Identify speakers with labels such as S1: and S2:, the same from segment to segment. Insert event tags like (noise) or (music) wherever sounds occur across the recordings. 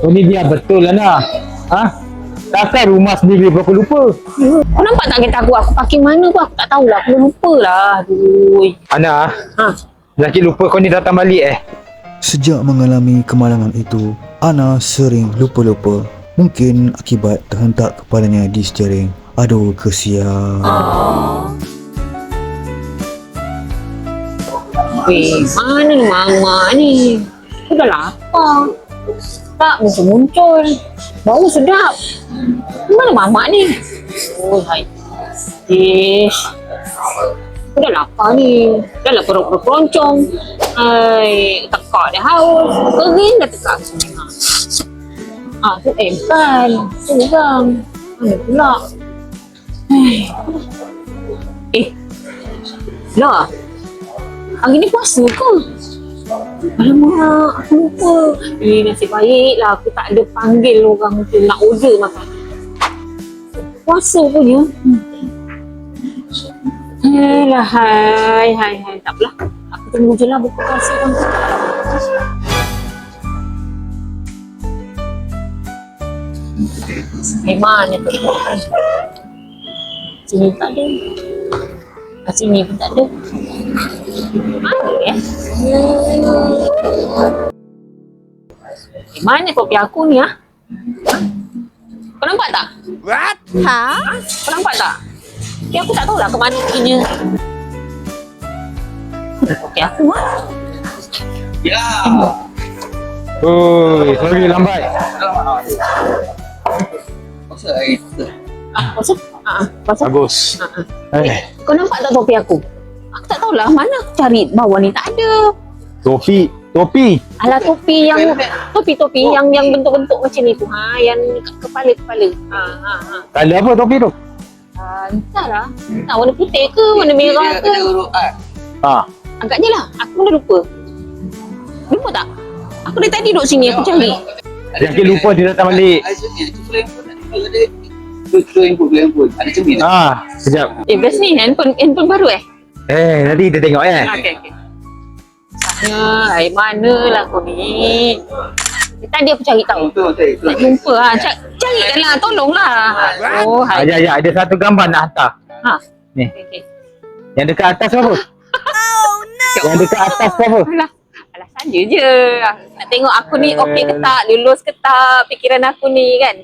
S1: Oh ni dia betul lah nak. Ha? Takkan rumah sendiri pun aku lupa.
S2: Kau nampak tak kereta aku? Aku parking mana pun aku tak tahulah. Aku lupa lah. Aduh.
S1: Ana,
S2: Ha.
S1: laki lupa kau ni datang balik eh.
S3: Sejak mengalami kemalangan itu, Ana sering lupa-lupa. Mungkin akibat terhentak kepalanya di steering. Aduh, kesian.
S2: Weh, mana ni mama ni? Aku dah lapar. Tak muncul-muncul. Bau sedap. Mana mama ni? Oh, hai. Ish. Aku dah lapar ni. Dah lah perut-perut keroncong. Hai, tekak dah haus. Kering dah tekak semua. Ah, tu eh bukan. Tu bukan. Mana pula? Eh. Lah. Hari ni puasa ke? Alamak, aku lupa. Eh, nasib baiklah aku tak ada panggil orang tu nak order makan. Puasa punya. Hmm. Alah, hai, hai, hai. Tak apalah. Aku tunggu je lah buka puasa kan. Eh, mana tu? Sini tak ada. Kat sini pun tak ada. Mana ya? Eh, mana kopi aku ni ah? Ha? Kau nampak tak?
S4: What? Ha?
S2: Kau nampak tak? Kopi aku tak tahulah ke mana kopinya. Kopi aku ah.
S4: Ya.
S1: Oi, sorry lambat.
S4: Masa air.
S2: Ah, pasal? Ah, ah, pasal?
S1: Bagus.
S2: Ah, ah.
S1: Eh,
S2: Kau nampak tak topi aku? Aku tak tahulah mana aku cari bawah ni tak ada.
S1: topi, topi.
S2: Alah topi yang topi-topi yang yang bentuk-bentuk macam ni tu. Ha, yang kat kepala-kepala. Ha, ha, ha.
S1: Kala apa topi tu?
S2: Ah, entahlah. Tak warna putih ke, warna merah ke?
S4: Ada huruf A.
S1: Ha.
S2: Agaknya lah. Aku pun dah lupa. Lupa tak? Aku dari tadi duduk sini, aku cari.
S1: Laki lupa dia datang balik.
S4: Ada full handphone. Ada tu tu handphone. Ada cermin.
S1: Ha, sekejap.
S2: Eh, best ni. Handphone, handphone baru eh?
S1: Eh, nanti kita tengok eh.
S2: Okey, okey. Sana, air mana lah kau ni? Eh, Tadi aku cari tahu.
S4: Tu tu tu.
S2: Tak jumpa ha. Cari, carikan lah. Tolonglah. Oh, hai.
S1: Ada ada ada satu gambar nak hantar.
S2: Ha.
S1: Ni.
S2: Okey, okey.
S1: Yang dekat atas apa? Yang dekat atas tu apa?
S2: Alah, alah saja je. Nak tengok aku ni okey ke tak, lulus ke tak, fikiran aku ni kan.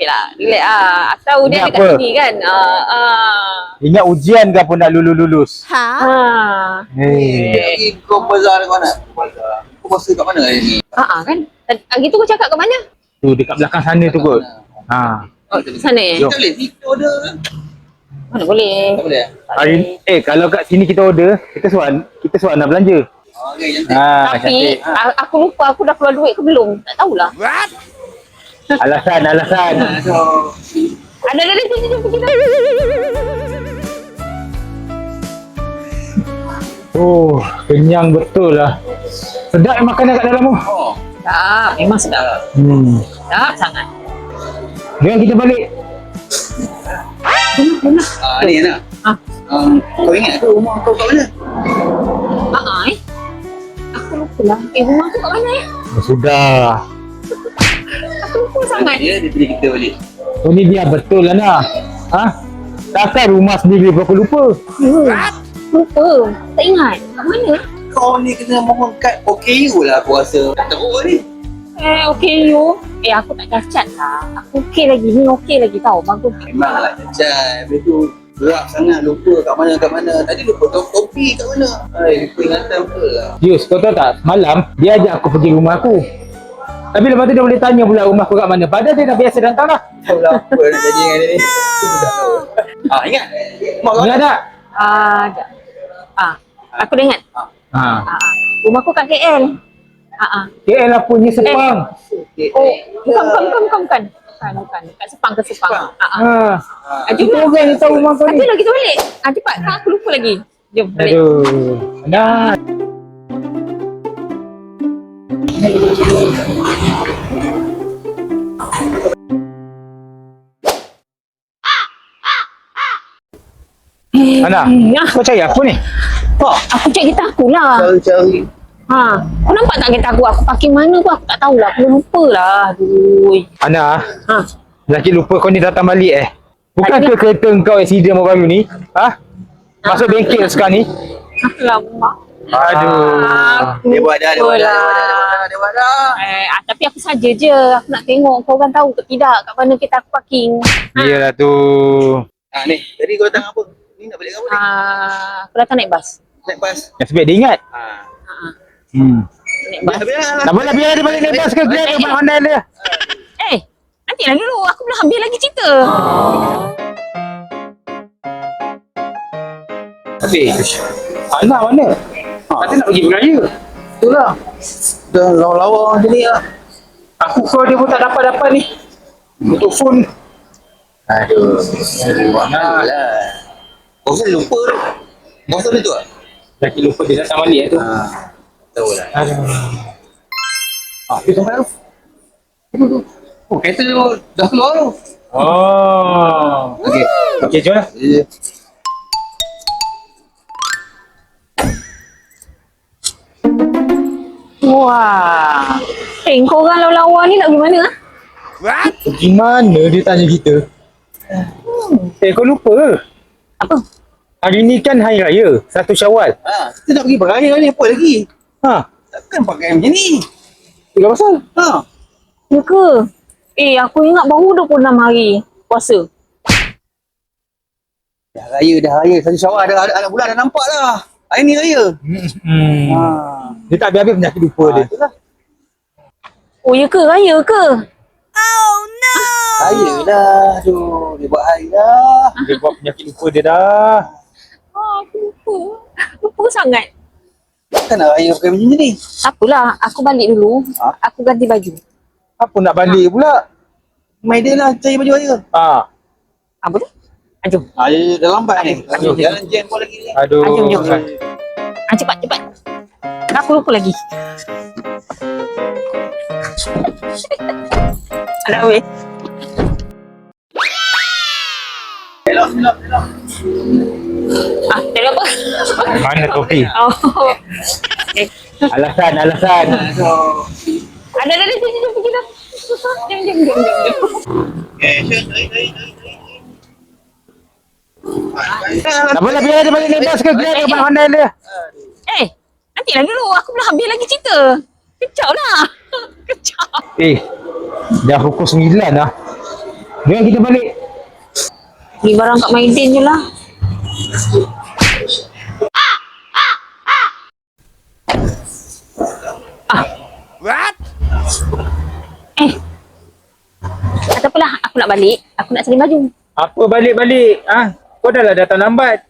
S2: Okey lah, relax lah. Dia
S1: Ingat
S2: dekat
S1: apa?
S2: sini kan. Ah, ah.
S1: Ingat ujian ke apa nak lulus-lulus?
S2: Ah.
S1: Hei.
S4: Lagi kau bazar kat mana? Kau puasa kat mana hari ni?
S2: Ah, ah kan. Tadi- Hari tu kau cakap ke mana?
S1: Tu dekat belakang sana tu kot. Ha.
S4: Oh.
S2: Sana eh?
S4: Tak boleh. Kita order.
S2: Mana boleh?
S4: Tak boleh.
S2: Tak
S1: Hari eh kalau kat sini kita order, kita suan kita suan nak belanja.
S4: Oh, okay, cantik.
S1: Ha,
S2: Tapi
S1: cantik.
S2: aku lupa aku dah keluar duit ke belum? Tak tahulah.
S1: Alasan, alasan.
S4: So,
S2: Ada ada jom jom pergi dah.
S1: Oh, kenyang betul lah. Sedap eh makanan kat dalam tu.
S4: oh.
S2: Sedap, memang sedap.
S1: Hmm.
S2: Sedap sangat.
S1: Dengan kita balik.
S4: Ah, ni nak.
S2: Ah.
S4: Um, kau ingat ke rumah kau kat mana?
S2: Ah, ah eh. Aku lupa lah. Eh, rumah aku kat mana eh?
S1: Oh, sudah.
S2: Sangat.
S4: Dia pilih kita balik.
S1: Oh ni dia betul lah nak. Ha? Takkan rumah sendiri pun aku lupa.
S2: Hmm. Lupa. Tak ingat. Kat mana?
S4: Kau ni kena mohon kad OKU lah aku rasa. Teruk ni.
S2: Eh, okey you. Eh, aku tak cacat lah. Aku okey lagi. Ni okey lagi tau. Bagus.
S4: Memanglah cacat. Habis tu gerak sangat lupa kat mana kat mana. Tadi lupa top topi kat mana. Hai, lupa ingatan lah.
S1: Yus, kau tahu tak? Semalam, dia ajak aku pergi rumah aku. Tapi lepas tu dia boleh tanya pula rumah aku kat mana. Padahal dia dah biasa datang dah.
S4: Tahu lah apa nak jadi dengan dia ni. Aku pun tak tahu. Ah, ingat? Mak kau
S1: Ingat tak?
S2: Ah, uh, ah. Aku dah ingat.
S1: Ha.
S2: Ah, ah. Rumah aku kat KL. Ah, ah.
S1: KL lah punya Sepang.
S2: Oh, bukan, bukan, bukan, bukan, bukan. Bukan, bukan. Kat Sepang ke Sepang.
S4: Sepang.
S2: Ah, ah.
S1: Ha.
S2: Ah,
S1: Kita
S2: jom lah.
S1: orang yang tahu rumah kau ni.
S2: Ayolah kita balik. Ah, cepat. Kan aku lupa lagi. Jom balik.
S1: Aduh. Nah. Ana,
S2: Ya,
S1: kau cari apa ni?
S2: aku cek kita aku lah.
S4: Cari-cari.
S2: Ha, kau nampak tak kereta aku? Aku parking mana pun aku tak tahulah. Aku lupa lah. Aduh.
S1: Ana,
S2: Ha.
S1: laki lupa kau ni datang balik eh. Bukan ke kereta kau accident baru ni? Ha? Masuk bengkel sekarang ni?
S2: Alamak.
S1: Aduh.
S2: Aku
S4: Dia buat dah, dia buat dah, dia buat
S2: lupa
S4: dah,
S2: lah.
S4: dia buat dah.
S2: Eh, ah, tapi aku saja je. Aku nak tengok kau orang tahu ke tidak kat mana kereta aku parking.
S1: Iyalah tu.
S4: Ah ni, tadi kau datang apa? Ni?
S2: Ah, aku datang naik bas.
S4: Naik bas.
S1: Nasib baik dia ingat.
S4: Ah.
S2: Ha, ah,
S1: Hmm.
S2: naik bas.
S4: Lah.
S1: Tak boleh biar dia balik naik bas ke Grab ke Mak Honda dia.
S2: Eh, nantilah dulu. Aku belum habis lagi cerita.
S1: Habis. Anak mana? Kata nak pergi beraya.
S4: Itulah. Dah lawa-lawa macam ni lah.
S1: Aku call dia pun tak dapat-dapat ni. Untuk phone.
S4: Aduh. Buat mana Kau rasa lupa tu. Kau rasa dia tu lah?
S1: Laki lupa dia datang balik tu.
S4: Ah. Tahu lah.
S1: Aduh.
S4: Ah, dia sampai tu. Oh, kereta tu dah keluar tu.
S1: Oh.
S4: Okey.
S1: Okey, jom lah.
S4: Ya.
S2: Wah. Eh, kau orang lawa-lawa ni nak pergi mana? ah?
S1: Pergi mana dia tanya kita? Eh, kau lupa ke?
S2: Apa?
S1: Hari ni kan Hari Raya, satu Syawal.
S4: Ah, kita nak pergi beraya ni apa lagi?
S1: Ha,
S4: Takkan pakai macam ni?
S1: tiga pasal.
S4: Ha.
S2: Ya ke? Eh, aku ingat baru 26 hari puasa.
S4: Dah raya, dah raya. Satu syawal dah ada anak bulan dah nampak lah. Hari ni raya.
S1: Hmm.
S4: Ha.
S1: Dia tak habis-habis penyakit lupa dia.
S4: itulah.
S2: Oh, ya ke? Raya ke?
S4: Raya lah. Aduh, dia buat hari dah.
S1: Dia buat penyakit lupa dia dah.
S2: Oh, aku lupa. Lupa sangat.
S4: Takkan nak raya pakai macam ni?
S2: Apalah, aku balik dulu.
S4: Ha?
S2: Aku ganti baju.
S1: Apa nak balik pula?
S4: Mai dia lah cari baju raya.
S1: Ha.
S2: Apa tu? Ah, jom.
S4: Ha, dia dah lambat ni.
S1: Aduh.
S4: Jalan jam pun lagi ni.
S1: Aduh.
S2: Ah, jom, jom. Ah, cepat, cepat. Aku lupa lagi. (laughs) Alah, weh.
S4: Elok, elok, elok.
S2: Ah, tadi apa?
S1: Mana topi?
S2: Oh. Eh,
S1: Alasan, alasan.
S2: Ada, ada, jom, pergi dah. Susah. Jom, jom, jom, jom.
S4: Eh.
S1: Tak boleh biar dia balik bas ke Grab ke Honda dia.
S2: Eh, nantilah dulu. Aku belum habis lagi cerita. Kecap lah. (laughs) Kecap.
S1: Eh, dah pukul sembilan dah. Biar kita balik.
S2: Beli barang kat Maidin je lah. Ah. What? Eh. Tak apalah, aku nak balik. Aku nak cari baju.
S1: Apa balik-balik? Ah, Kau dah lah datang lambat.